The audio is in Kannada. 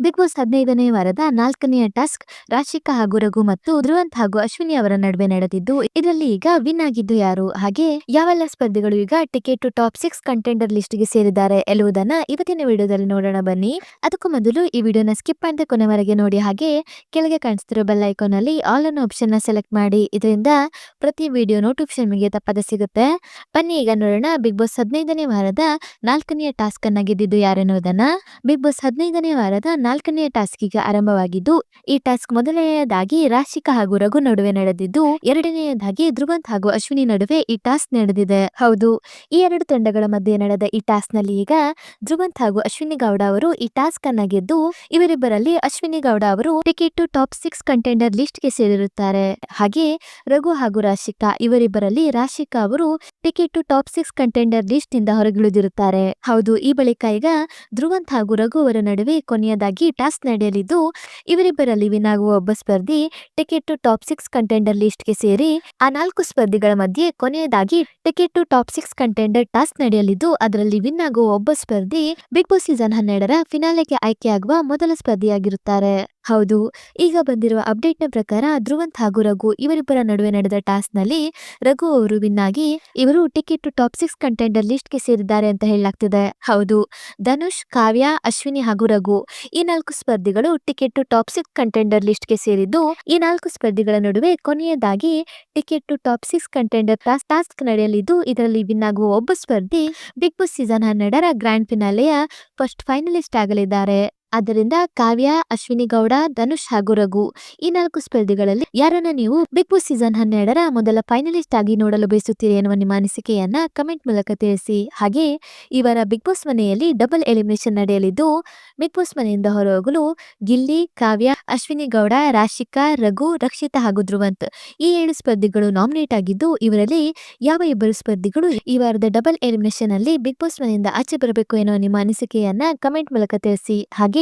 ಬಿಗ್ ಬಾಸ್ ಹದಿನೈದನೇ ವಾರದ ನಾಲ್ಕನೆಯ ಟಾಸ್ಕ್ ರಾಶಿಕಾ ಹಾಗೂ ರಘು ಮತ್ತು ಧ್ರುವಂತ್ ಹಾಗೂ ಅಶ್ವಿನಿ ಅವರ ನಡುವೆ ನಡೆದಿದ್ದು, ಇದರಲ್ಲಿ ಈಗ ವಿನ್ ಆಗಿದ್ದು ಯಾರು? ಹಾಗೆ ಯಾವೆಲ್ಲ ಸ್ಪರ್ಧಿಗಳು ಈಗ ಟಿಕೆಟ್ ಟಾಪ್ ಸಿಕ್ಸ್ ಕಂಟೆಂಡರ್ ಲಿಸ್ಟ್ಗೆ ಸೇರಿದ್ದಾರೆ ಎಲ್ಲುವುದನ್ನ ಇವತ್ತಿನ ವಿಡಿಯೋದಲ್ಲಿ ನೋಡೋಣ ಬನ್ನಿ. ಅದಕ್ಕೂ ಮೊದಲು ಈ ವಿಡಿಯೋನ ಸ್ಕಿಪ್ ಅಂತ ಕೊನೆವರೆಗೆ ನೋಡಿ. ಹಾಗೆ ಕೆಳಗೆ ಕಾಣಿಸ್ತಿರೋ ಬೆಲ್ ಐಕಾನ್ ಅಲ್ಲಿ ಆಲ್ ಅನ್ ಆಪ್ಷನ್ನ ಸೆಲೆಕ್ಟ್ ಮಾಡಿ. ಇದರಿಂದ ಪ್ರತಿ ವಿಡಿಯೋ ನೋಟಿಫಿಕೇಶನ್ ನಿಮಗೆ ತಪ್ಪದೆ ಸಿಗುತ್ತೆ. ಬನ್ನಿ ಈಗ ನೋಡೋಣ ಬಿಗ್ ಬಾಸ್ ಹದಿನೈದನೇ ವಾರದ ನಾಲ್ಕನೆಯ ಟಾಸ್ಕ್ ಅನ್ನ ಗೆದ್ದಿದ್ದು ಯಾರೆನ್ನುವುದನ್ನ. ಬಿಗ್ ಬಾಸ್ ಹದಿನೈದನೇ ವಾರದ ನಾಲ್ಕನೆಯ ಟಾಸ್ಕ್ ಈಗ ಆರಂಭವಾಗಿದ್ದು, ಈ ಟಾಸ್ಕ್ ಮೊದಲನೆಯದಾಗಿ ರಾಶಿಕಾ ಹಾಗೂ ರಘು ನಡುವೆ ನಡೆದಿದ್ದು, ಎರಡನೆಯದಾಗಿ ಧ್ರುವಂತ್ ಹಾಗೂ ಅಶ್ವಿನಿ ನಡುವೆ ಈ ಟಾಸ್ಕ್ ನಡೆದಿದೆ. ಹೌದು, ಈ ಎರಡು ತಂಡಗಳ ಮಧ್ಯೆ ನಡೆದ ಈ ಟಾಸ್ಕ್ನಲ್ಲಿ ಈಗ ಧ್ರುವಂತ್ ಹಾಗೂ ಅಶ್ವಿನಿ ಗೌಡ ಅವರು ಈ ಟಾಸ್ಕ್ ಅನ್ನ ಗೆದ್ದು, ಇವರಿಬ್ಬರಲ್ಲಿ ಅಶ್ವಿನಿ ಗೌಡ ಅವರು ticket to top six contender ಲಿಸ್ಟ್ಗೆ ಸೇರಿರುತ್ತಾರೆ. ಹಾಗೆ, ರಘು ಹಾಗೂ ರಾಶಿಕಾ ಇವರಿಬ್ಬರಲ್ಲಿ ರಾಶಿಕಾ ಅವರು ticket to top six contender ಲಿಸ್ಟ್ನಿಂದ ಹೊರಗಿಳಿದಿರುತ್ತಾರೆ. ಹೌದು, ಈ ಬಳಿಕ ಈಗ ಧ್ರುವಂತ್ ಹಾಗೂ ರಘು ಅವರ ನಡುವೆ ಕೊನೆಯದಾಗಿ ಟಾಸ್ಕ್ ನಡೆಯಲಿದ್ದು, ಇವರಿಬ್ಬರಲ್ಲಿ ವಿನ್ ಆಗುವ ಒಬ್ಬ ಸ್ಪರ್ಧಿ ticket to top six contender ಲಿಸ್ಟ್ಗೆ ಸೇರಿ, ಆ ನಾಲ್ಕು ಸ್ಪರ್ಧಿಗಳ ಮಧ್ಯೆ ಕೊನೆಯದಾಗಿ ticket to top six contender task ನಡೆಯಲಿದ್ದು, ಅದರಲ್ಲಿ ವಿನ್ ಆಗುವ ಒಬ್ಬ ಸ್ಪರ್ಧಿ ಬಿಗ್ ಬಾಸ್ ಸೀಸನ್ ಹನ್ನೆರಡರ ಫಿನಾಲೆಗೆ ಆಯ್ಕೆಯಾಗುವ ಮೊದಲ ಸ್ಪರ್ಧಿಯಾಗಿರುತ್ತಾರೆ. ಹೌದು. ಈಗ ಬಂದಿರುವ ಅಪ್ಡೇಟ್ನ ಪ್ರಕಾರ ಧ್ರುವಂತ್ ಹಾಗೂ ರಘು ಇವರಿಬ್ಬರ ನಡುವೆ ನಡೆದ ಟಾಸ್ಕ್ನಲ್ಲಿ ರಘು ಅವರು ವಿನ್ ಆಗಿ ಇವರು ಟಿಕೆಟ್ ಟಾಪ್ ಸಿಕ್ಸ್ ಕಂಟೆಂಡರ್ ಲಿಸ್ಟ್ಗೆ ಸೇರಿದ್ದಾರೆ ಅಂತ ಹೇಳಲಾಗ್ತಿದೆ. ಹೌದು. ಧನುಷ್, ಕಾವ್ಯ, ಅಶ್ವಿನಿ ಹಾಗೂ ರಘು ಈ ನಾಲ್ಕು ಸ್ಪರ್ಧಿಗಳು ಟಿಕೆಟ್ ಟಾಪ್ ಸಿಕ್ಸ್ ಕಂಟೆಂಡರ್ ಲಿಸ್ಟ್ಗೆ ಸೇರಿದ್ದು ಈ ನಾಲ್ಕು ಸ್ಪರ್ಧಿಗಳ ನಡುವೆ ಕೊನೆಯದಾಗಿ ticket to top six contender toss, task ನಡೆಯಲಿದ್ದು ಇದರಲ್ಲಿ ವಿನ್ ಆಗುವ ಒಬ್ಬ ಸ್ಪರ್ಧಿ ಬಿಗ್ ಬಾಸ್ ಸೀಸನ್ ಹನ್ನೆರಡರ ಗ್ರ್ಯಾಂಡ್ ಫಿನಾಲೆಯ ಫಸ್ಟ್ ಫೈನಲಿಸ್ಟ್ ಆಗಲಿದ್ದಾರೆ. ಆದ್ದರಿಂದ ಕಾವ್ಯ, ಅಶ್ವಿನಿ ಗೌಡ, ಧನುಷ್ ಹಾಗೂ ರಘು ಈ ನಾಲ್ಕು ಸ್ಪರ್ಧಿಗಳಲ್ಲಿ ಯಾರನ್ನ ನೀವು ಬಿಗ್ ಬಾಸ್ ಸೀಸನ್ ಹನ್ನೆರಡರ ಮೊದಲ ಫೈನಲಿಸ್ಟ್ ಆಗಿ ನೋಡಲು ಬಯಸುತ್ತೀರಿ ಎನ್ನುವ ನಿಮ್ಮ ಅನಿಸಿಕೆಯನ್ನ ಕಮೆಂಟ್ ಮೂಲಕ ತಿಳಿಸಿ. ಹಾಗೆ ಇವರ ಬಿಗ್ ಬಾಸ್ ಮನೆಯಲ್ಲಿ ಡಬಲ್ ಎಲಿಮಿನೇಷನ್ ನಡೆಯಲಿದ್ದು, ಬಿಗ್ ಬಾಸ್ ಮನೆಯಿಂದ ಹೊರಹೋಗಲು ಗಿಲ್ಲಿ, ಕಾವ್ಯ, ಅಶ್ವಿನಿ ಗೌಡ, ರಾಶಿಕಾ, ರಘು, ರಕ್ಷಿತಾ ಹಾಗೂ ಧ್ರುವಂತ್ ಈ ಏಳು ಸ್ಪರ್ಧಿಗಳು ನಾಮಿನೇಟ್ ಆಗಿದ್ದು, ಇವರಲ್ಲಿ ಯಾವ ಇಬ್ಬರು ಸ್ಪರ್ಧಿಗಳು ಈ ವಾರದ ಡಬಲ್ ಎಲಿಮಿನೇಷನ್ ಅಲ್ಲಿ ಬಿಗ್ ಬಾಸ್ ಮನೆಯಿಂದ ಆಚೆ ಬರಬೇಕು ಎನ್ನುವ ನಿಮ್ಮ ಅನಿಸಿಕೆಯನ್ನ ಕಮೆಂಟ್ ಮೂಲಕ ತಿಳಿಸಿ. ಹಾಗೆ